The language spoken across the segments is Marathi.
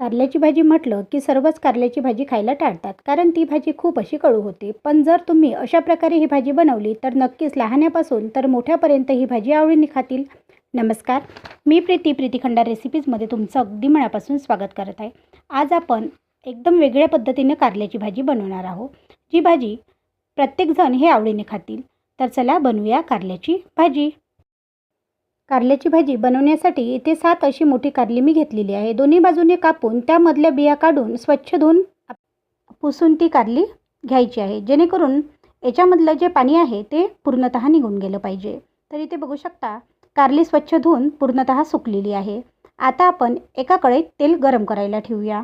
कारल्याची भाजी म्हटलं की सर्वच कारल्याची भाजी खायला टाळतात कारण ती भाजी खूप अशी कडू होते. पण जर तुम्ही अशा प्रकारे ही भाजी बनवली तर नक्कीच लहान्यापासून तर मोठ्यापर्यंत ही भाजी आवडीने खातील. नमस्कार. मी प्रीती प्रीती खंडार रेसिपीजमध्ये तुमचं अगदी मनापासून स्वागत करत आहे. आज आपण एकदम वेगळ्या पद्धतीने कारल्याची भाजी बनवणार आहोत जी भाजी प्रत्येकजण हे आवडीने खातील. तर चला बनवूया कारल्याची भाजी. कारल्याची भाजी बनवण्यासाठी इथे सात अशी मोठी कारली मी घेतलेली आहे. दोन्ही बाजूने कापून त्यामधल्या बिया काढून स्वच्छ धुवून पुसून ती कारली घ्यायची आहे. जेणेकरून याच्यामधलं जे पाणी आहे ते पूर्णतः निघून गेलं पाहिजे. तर इथे बघू शकता कारली स्वच्छ धुवून पूर्णतः सुकलेली आहे. आता आपण एका कळेत तेल गरम करायला ठेवूया.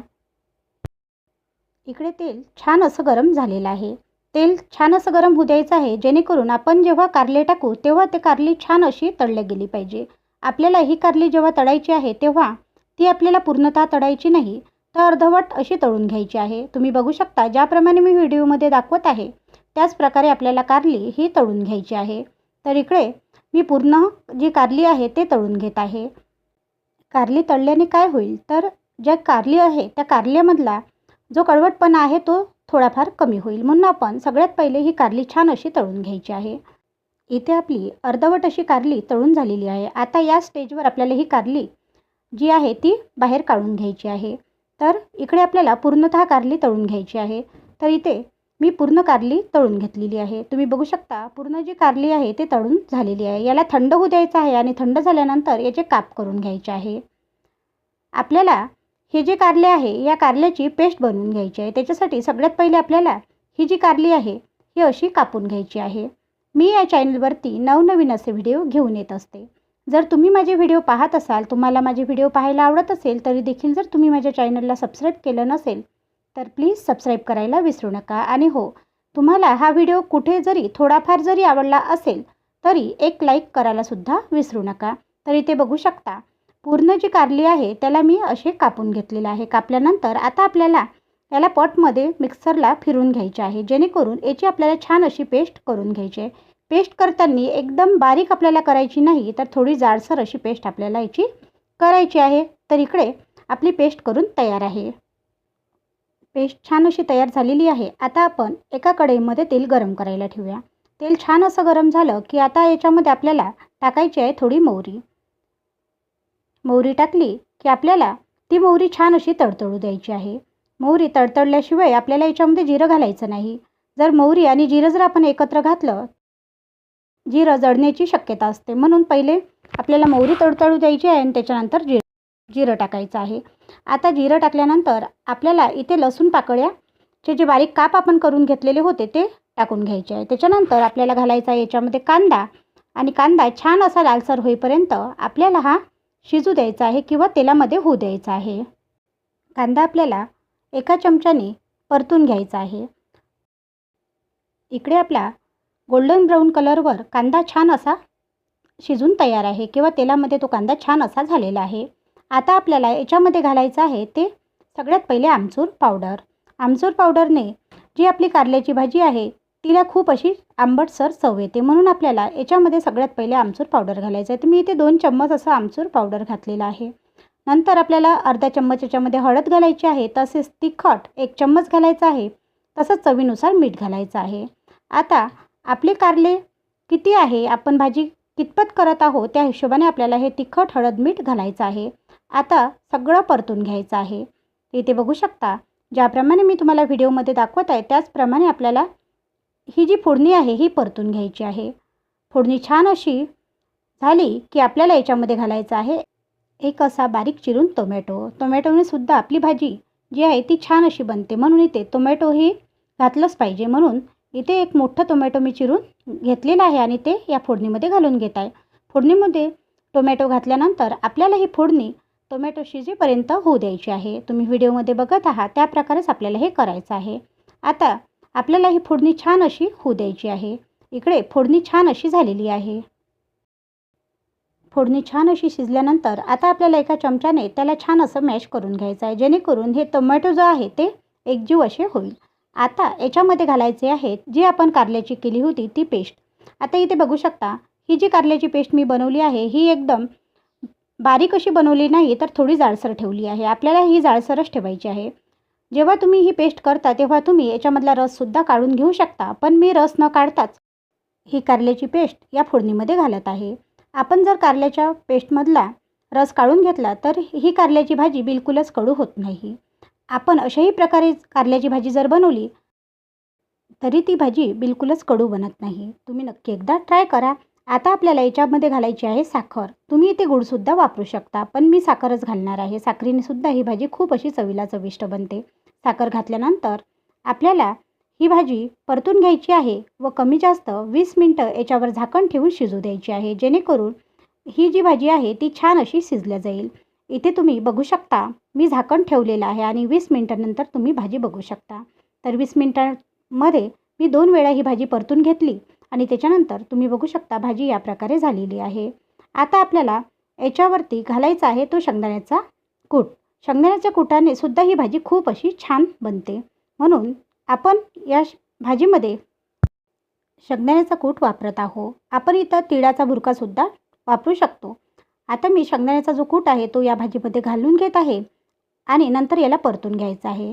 इकडे तेल छान असं गरम झालेलं आहे. तेल छान असं गरम होऊ द्यायचं आहे. जेणेकरून आपण जेव्हा कारले टाकू तेव्हा ते कारली छान अशी तळली गेली पाहिजे. आपल्याला ही कारली जेव्हा तळायची आहे तेव्हा ती आपल्याला पूर्णतः तळायची नाही तर अर्धवट अशी तळून घ्यायची आहे. तुम्ही बघू शकता ज्याप्रमाणे मी व्हिडिओमध्ये दाखवत आहे त्याचप्रकारे आपल्याला कारली ही तळून घ्यायची आहे. तर इकडे मी पूर्ण जी कारली आहे ते तळून घेत आहे. कारली तळल्याने काय होईल? तर ज्या कारली आहे त्या कारल्यामधला जो कडवटपणा आहे तो थोडाफार कमी होईल म्हणून आपण सगळ्यात पहिले ही कारली छान अशी तळून घ्यायची आहे. इथे आपली अर्धवट अशी कारली तळून झालेली आहे. आता या स्टेजवर आपल्याला ही कारली जी आहे ती बाहेर काढून घ्यायची आहे. तर इकडे आपल्याला पूर्णतः कारली तळून घ्यायची आहे. तर इथे मी पूर्ण कारली तळून घेतलेली आहे. तुम्ही बघू शकता पूर्ण जी कारली आहे ते तळून झालेली आहे. याला थंड होऊ द्यायचं आहे आणि थंड झाल्यानंतर याचे काप करून घ्यायचे आहे. आपल्याला हे जे कारले आहे या कारल्याची पेस्ट बनवून घ्यायची आहे. त्याच्यासाठी सगळ्यात पहिले आपल्याला ही जी कारली आहे ही अशी कापून घ्यायची आहे. मी या चॅनलवरती नवनवीन असे व्हिडिओ घेऊन येत असते. जर तुम्ही माझे व्हिडिओ पाहत असाल तुम्हाला माझे व्हिडिओ पाहायला आवडत असेल तरी देखील जर तुम्ही माझ्या चॅनलला सबस्क्राईब केलं नसेल तर प्लीज सबस्क्राईब करायला विसरू नका. आणि हो तुम्हाला हा व्हिडिओ कुठे जरी थोडाफार जरी आवडला असेल तरी एक लाईक करायलासुद्धा विसरू नका. तरी ते बघू शकता. पूर्ण जी कारली आहे त्याला मी असे कापून घेतलेलं आहे. कापल्यानंतर आता आपल्याला याला पॉटमध्ये मिक्सरला फिरून घ्यायचे आहे. जेणेकरून याची आपल्याला छान अशी पेस्ट करून घ्यायची आहे. पेस्ट करताना एकदम बारीक आपल्याला करायची नाही तर थोडी जाडसर अशी पेस्ट आपल्याला याची करायची आहे. तर इकडे आपली पेस्ट करून तयार आहे. पेस्ट छान अशी तयार झालेली आहे. आता आपण एका कढईमध्ये तेल गरम करायला ठेवूया. तेल छान असं गरम झालं की आता याच्यामध्ये आपल्याला टाकायची आहे थोडी मोहरी. मोहरी टाकली की आपल्याला ती मोहरी छान अशी तडतडू द्यायची आहे. मोहरी तडतडल्याशिवाय आपल्याला याच्यामध्ये जिरं घालायचं नाही. जर मोहरी आणि जिरं जर आपण एकत्र घातलं जिरं जळण्याची शक्यता असते. म्हणून पहिले आपल्याला मोहरी तडतडू द्यायची आहे आणि त्याच्यानंतर जिरं जिरं टाकायचं आहे. आता जिरं टाकल्यानंतर आपल्याला इथे लसूण पाकळ्याचे जे बारीक काप आपण करून घेतलेले होते ते टाकून घ्यायचे आहे. त्याच्यानंतर आपल्याला घालायचा आहे याच्यामध्ये कांदा आणि कांदा छान असा लालसर होईपर्यंत आपल्याला हा शिजू द्यायचा आहे किंवा तेलामध्ये होऊ द्यायचा आहे. कांदा आपल्याला एका चमच्याने परतून घ्यायचा आहे. इकडे आपला गोल्डन ब्राऊन कलरवर कांदा छान असा शिजून तयार आहे किंवा तेलामध्ये तो कांदा छान असा झालेला आहे. आता आपल्याला याच्यामध्ये घालायचं आहे ते सगळ्यात पहिले आमचूर पावडर. आमचूर पावडरने जी आपली कारल्याची भाजी आहे तिला खूप अशी आंबटसर चव येते. म्हणून आपल्याला याच्यामध्ये सगळ्यात पहिले आमचूर पावडर घालायचं आहे तर मी इथे दोन चम्मच असं आमचूर पावडर घातलेला आहे. नंतर आपल्याला अर्धा चम्मच याच्यामध्ये हळद घालायची आहे. तसेच तिखट एक चम्मच घालायचं आहे. तसंच चवीनुसार मीठ घालायचं आहे. आता आपले कारले किती आहे? आपण भाजी कितपत करत आहोत? त्या हिशोबाने आपल्याला हे तिखट हळद मीठ घालायचं आहे. आता सगळं परतून घ्यायचं आहे. इथे बघू शकता. ज्याप्रमाणे मी तुम्हाला व्हिडिओमध्ये दाखवत आहे त्याचप्रमाणे आपल्याला ही जी फोडणी आहे ही परतून घ्यायची आहे. फोडणी छान अशी झाली की आपल्याला याच्यामध्ये घालायचं आहे एक असा बारीक चिरून टोमॅटो. टोमॅटोने सुद्धा आपली भाजी जी आहे ती छान अशी बनते. म्हणून इथे टोमॅटोही घातलंच पाहिजे. म्हणून इथे एक मोठं टोमॅटो मी चिरून घेतलेलं आहे आणि ते या फोडणीमध्ये घालून घेत आहे. फोडणीमध्ये टोमॅटो घातल्यानंतर आपल्याला ही फोडणी टोमॅटो शिजेपर्यंत होऊ द्यायची आहे. तुम्ही व्हिडिओमध्ये बघत आहात त्या प्रकारेच आपल्याला हे करायचं आहे. आता आपल्याला ही फोडणी छान अशी होऊ द्यायची आहे. इकडे फोडणी छान अशी झालेली आहे. फोडणी छान अशी शिजल्यानंतर आता आपल्याला एका चमच्याने त्याला छान असं मॅश करून घ्यायचं आहे. जेणेकरून हे टोमॅटो जो आहे ते एकजीव असे होईल. आता याच्यामध्ये घालायचे आहेत जी आपण कारल्याची केली होती ती पेस्ट. आता इथे बघू शकता ही जी कारल्याची पेस्ट मी बनवली आहे ही एकदम बारीक अशी बनवली नाही तर थोडी जाडसर ठेवली आहे. आपल्याला ही जाडसरच ठेवायची आहे. जेव्हा तुम्ही ही पेस्ट करता तेव्हा तुम्ही याच्यामधला रससुद्धा काढून घेऊ शकता. पण मी रस न काढताच ही कारल्याची पेस्ट या फोडणीमध्ये घालत आहे. आपण जर कारल्याच्या पेस्टमधला रस काढून घेतला तर ही कारल्याची भाजी बिलकुलच कडू होत नाही. आपण अशाही प्रकारे कारल्याची भाजी जर बनवली तरी ती भाजी बिलकुलच कडू बनत नाही. तुम्ही नक्की एकदा ट्राय करा. आता आपल्याला याच्यामध्ये घालायची आहे साखर. तुम्ही इथे गुळसुद्धा वापरू शकता पण मी साखरच घालणार आहे. साखरेने सुद्धा ही भाजी खूप अशी चवीला चविष्ट बनते. साखर घातल्यानंतर आपल्याला ही भाजी परतून घ्यायची आहे व कमी जास्त वीस मिनटं याच्यावर झाकण ठेवून शिजू द्यायची आहे जेणेकरून ही जी भाजी आहे ती छान अशी शिजल्या जाईल. इथे तुम्ही बघू शकता मी झाकण ठेवलेलं आहे आणि वीस मिनटानंतर तुम्ही भाजी बघू शकता. तर वीस मिनटामध्ये मी दोन वेळा ही भाजी परतून घेतली आणि त्याच्यानंतर तुम्ही बघू शकता भाजी या प्रकारे झालेली आहे. आता आपल्याला याच्यावरती घालायचा आहे तो शेंगदाण्याचा कूट. शेंगदाण्याच्या कुटाने सुद्धा ही भाजी खूप अशी छान बनते. म्हणून आपण या श- भाजीमध्ये शेंगदाण्याचा कूट वापरत आहो. आपण इथं तिळाचा बुरकासुद्धा वापरू शकतो. आता मी शेंगदाण्याचा जो कूट आहे तो या भाजीमध्ये घालून घेत आहे आणि नंतर याला परतून घ्यायचं आहे.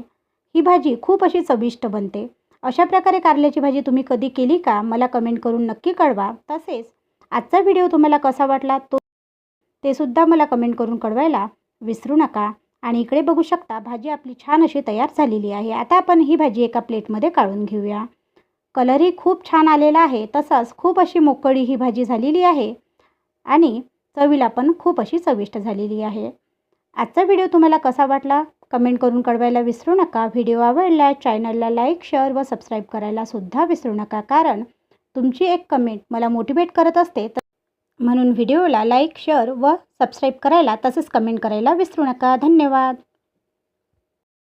ही भाजी खूप अशी चविष्ट बनते. अशा प्रकारे कारल्याची भाजी तुम्ही कधी केली का? मला कमेंट करून नक्की कळवा. तसेच आजचा व्हिडिओ तुम्हाला कसा वाटला तो ते सुद्धा मला कमेंट करून कळवायला विसरू नका. आणि इकडे बघू शकता भाजी आपली छान अशी तयार झालेली आहे. आता आपण ही भाजी एका प्लेटमध्ये काढून घेऊया. कलरही खूप छान आलेला आहे तसंच खूप अशी मोकळी ही भाजी झालेली आहे आणि चवीला पण खूप अशी चविष्ट झालेली आहे. आजचा व्हिडिओ तुम्हाला कसा वाटला? कमेंट करून कळवायला विसरू नका. व्हिडिओ आवडला चॅनलला लाईक शेअर व सबस्क्राईब करायला सुद्धा विसरू नका. कारण तुमची एक कमेंट मला मोटिवेट करत असते तर म्हणून व्हिडिओला लाईक शेअर व सबस्क्राईब करायला तसेच कमेंट करायला विसरू नका. धन्यवाद.